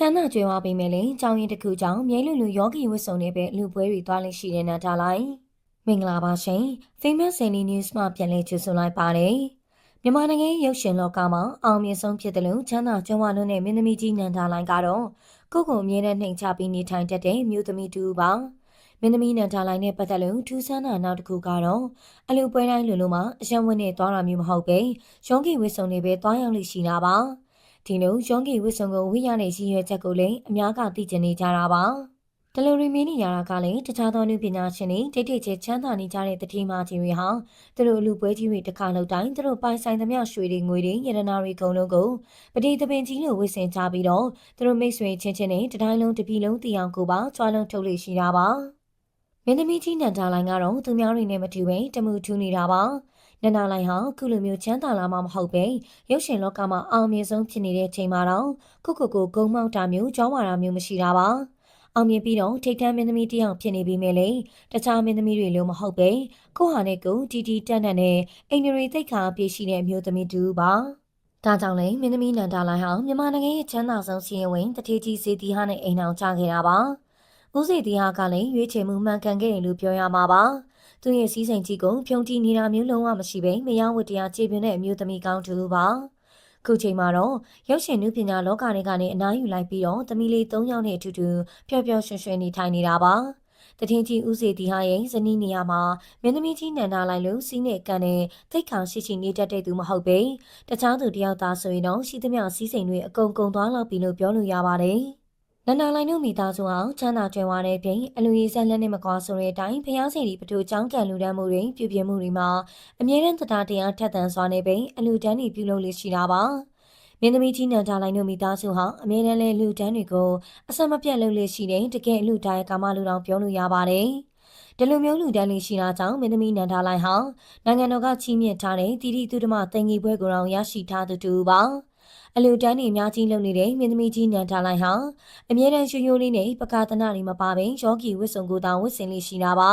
ချမ်းသာကြွယ်ဝပေမဲ့လည်းကြောင်းရင်တစ်ခုကြောင့်မြဲလူလူယောဂီဝတ်စုံတွေပဲလူပွဲတွေသွားလိမ့်ရှိတဲ့နာတာလိုက်မင်္ဂလာပါရှင် Famous Daily News မှာပြန်လည်ကြိုဆိုလိုက်ပါတယ်မြန်မာနိုင်ငံရုပ်ရှင်လောကမှာအောင်မြင်ဆုံးဖြစ်တယ်လို့ချမ်းသာကြွယ်ဝလို့နဲ့မင်းသမီးကြီးနန္ဒာလိုင်းကတော့ကိုယ့်ကိုယ်အမြဲတမ်းနှိမ်ချပြီးနေထိုင်တတ်တဲ့မြို့သမီးတူပါမင်းသမီးနန္ဒာလိုင်းနဲ့ပတ်သက်လို့ထူးဆန်းတာနောက်တစ်ခုကတော့အလူပွဲတိုင်းလူလူမှာအယံဝတ်နဲ့သွားတာမျိုးမဟုတ်ပဲယောဂီဝတ်စုံတွေပဲသွားရောက်လိမ့်ရှိတာပါ ဒီလိုယောဂီဝတ်စုံကိုဝိရတဲ့ရည်ရွယ်ချက်ကိုလည်းအများကသိကျင်နေကြတာပါဒလိုရီမင်းနေရတာကလည်းတခြားသောနုပညာရှင်တွေတိတ်တိတ်ချချမ်းသာနေကြတဲ့တတိမာကြီးတွေဟာသူတို့အလူပွဲကြီးတွေတစ်ခါလောက်တိုင်းသူတို့ပိုင်ဆိုင်သမျှရွှေတွေငွေတွေရတနာတွေအကုန်လုံးကိုပတိသပင်ကြီးလိုဝစ်ဆင်ကြပြီးတော့သူတို့မိတ်ဆွေချင်းချင်းနဲ့တတိုင်းလုံးတပြည်လုံးတီအောင်ကိုပါကြွားလုံးထုတ်လို့ရှိတာပါမင်းသမီးကြီးနန္ဒာလိုင်းကတော့သူများတွေနဲ့မတူပဲတမှုထူးနေတာပါ နန္ဒာလိုင်းဟာခုလိုမျိုးချမ်းသာလာမှမဟုတ်ပဲရုပ်ရှင်လောကမှာအောင်မြင်ဆုံးဖြစ်နေတဲ့အချိန်မှာတော့ခုခုကိုဂုံမောက်တာမျိုးကြောင်းမာတာမျိုးမရှိတာပါအောင်မြင်ပြီးတော့ထိတ်တန်းမင်းသမီးတယောက်ဖြစ်နေပြီးမြဲလေတခြားမင်းသမီးတွေလိုမဟုတ်ပဲကိုဟာနဲ့ကိုတီတီတန်တန်နဲ့အိမ်ရီသိတ်ခါပြေးရှိတဲ့အမျိုးသမီးတူပါဒါကြောင့်လေမင်းသမီးနန္ဒာလိုင်းဟာမြန်မာနိုင်ငံရဲ့ချမ်းသာဆုံးစီရင်ဝင်တထေးကြီးစေတီဟာနဲ့အိမ်အောင်ကြခဲ့တာပါဦးစီတီဟာကလည်းရွေးချယ်မှုမှန်ကန်ခဲ့တယ်လို့ပြောရမှာပါ သူရဲ့စီးစိမ်ကြီးကိုဖြုံတီနေတာမျိုးလုံးဝမရှိဘဲမယောဝတ္တရားခြေပြင်းတဲ့အမျိုးသမီးကောင်းတူပါခုချိန်မှာတော့ရုပ်ရှင်နုပညာလောကတွေကနေအနားယူလိုက်ပြီးတော့သမီးလေး၃ယောက်နဲ့အတူတူပျော်ပျော်ရွှင်ရွှင်နေထိုင်နေတာပါတထင်းကြီးဦးစီတီဟာရဲ့ဇနီးနေရာမှာမင်းသမီးကြီးနန္ဒာလိုက်လို့စီးနဲ့ကန်နဲ့သိတ်ခေါင်ရှိချီနေတတ်တဲ့သူမဟုတ်ပေတခြားသူတယောက်သားဆိုရင်တော့ရှိသမျှစီးစိမ်တွေအကုန်ကုန်သွားလောက်ပြီလို့ပြောလို့ရပါတယ် နန္ဒာလိုင်းတို့မိသားစုအောင်ချမ်းသာကြွယ်ဝတဲ့ပြင်အလူကြီးဆက်လက်နဲ့မကွာဆိုတဲ့အတိုင်းဖျားစီဒီပထိုចောင်းကန်လူတန်းမှုတွေပြုပြင်မှုတွေမှာအမြဲတမ်းတရားတရားထက်သန်စွာနဲ့ပင်အလူတန်းတွေပြုလုပ်လေးရှိတာပါမင်းသမီးကြီးနန္ဒာလိုင်းတို့မိသားစုဟာအမြဲတမ်းလဲလူတန်းတွေကိုအဆက်မပြတ်လုပ်လေးရှိတဲ့တကယ်အလူတိုင်းကာမလူတော်ပြောလို့ရပါတယ်ဒီလိုမျိုးလူတန်းလေးရှိတာကြောင့်မင်းသမီးနန္ဒာလိုင်းဟာနိုင်ငံတော်ကချီးမြှင့်ထားတဲ့တီတီသူဓမ္မတင်ကြီးပွဲကိုတော့ရရှိထားသူတူပါ အလူတန်းနေအများကြီးလုပ်နေတဲ့မင်းသမီးကြီးနန်ထားလိုက်ဟာအမြဲတမ်းရွှေရိုးလေးနဲ့ပကာသနာတွေမပါဘဲယောဂီဝစ်စုံကိုတောင်ဝစ်စင်လေးရှိတာပါ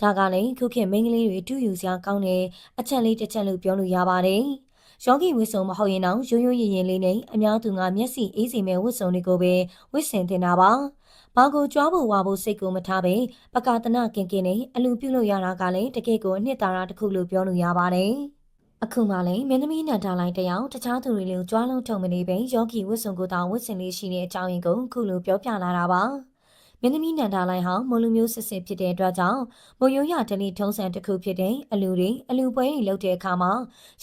ဒါကလည်းခုခေတ်မိန်းကလေးတွေတူယူစရာကောင်းတဲ့အချက်လေးတစ်ချက်လို့ပြောလို့ရပါတယ်ယောဂီဝစ်စုံမဟုတ်ရင်တော့ရိုးရိုးရင်ရင်လေးနဲ့အများသူကမျက်စိအေးစီမဲ့ဝစ်စုံတွေကိုပဲဝစ်စင်တင်တာပါဘာကိုကြွားဖို့ဝါဖို့စိတ်ကိုမထားပဲပကာသနာကင်ကင်နဲ့အလူပြုလို့ရတာကလည်းတကယ်ကိုအနှစ်သာရတစ်ခုလို့ပြောလို့ရပါတယ် အခုမှလည်းမင်းသမီးနန္ဒာလိုင်းတယောက်တခြားသူတွေလိုကြွားလုံးထုံမနေပဲယောဂီဝတ်စုံကိုတောင်ဝတ်ဆင်လေးရှိတဲ့အကြောင်းရင်းကိုအခုလိုပြောပြလာတာပါမင်းသမီးနန္ဒာလိုင်းဟာမလူမျိုးစစ်စစ်ဖြစ်တဲ့အတွက်ကြောင့်မုံရိုးရဒလီထုံးစံတစ်ခုဖြစ်တဲ့အလူတွေအလူပွဲတွေလုပ်တဲ့အခါမှာ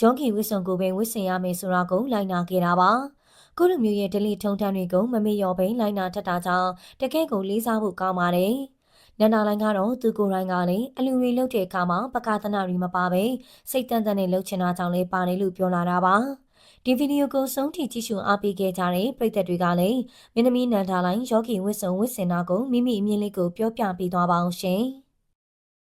ယောဂီဝတ်စုံကိုပဲဝတ်ဆင်ရမယ်ဆိုတာကိုလိုက်နာခဲ့တာပါကိုလူမျိုးရဲ့ဒလီထုံးတမ်းတွေကိုမမေ့ရောဘဲလိုက်နာတတ်တာကြောင့်တကယ့်ကိုလေးစားဖို့ကောင်းပါတယ်။ နန္ဒာလိုင်းကတော့သူကိုယ်တိုင်ကလည်းအလူတွေလှုပ်တဲ့အခါမှာပကာသနာတွေမပါပဲစိတ်တန်တန်နဲ့လှုပ်ချင်တာကြောင့်လည်းပါတယ်လို့ပြောလာတာပါဒီဗီဒီယိုကိုဆုံးထိကြည့်ရှုအားပေးခဲ့ကြတဲ့ပရိသတ်တွေကလည်းမင်းသမီးနန္ဒာလိုင်းယောဂီဝစ်စုံဝစ်စင်နာကိုမိမိအမြင်လေးကိုပြောပြပေးသွားပါအောင်ရှင်။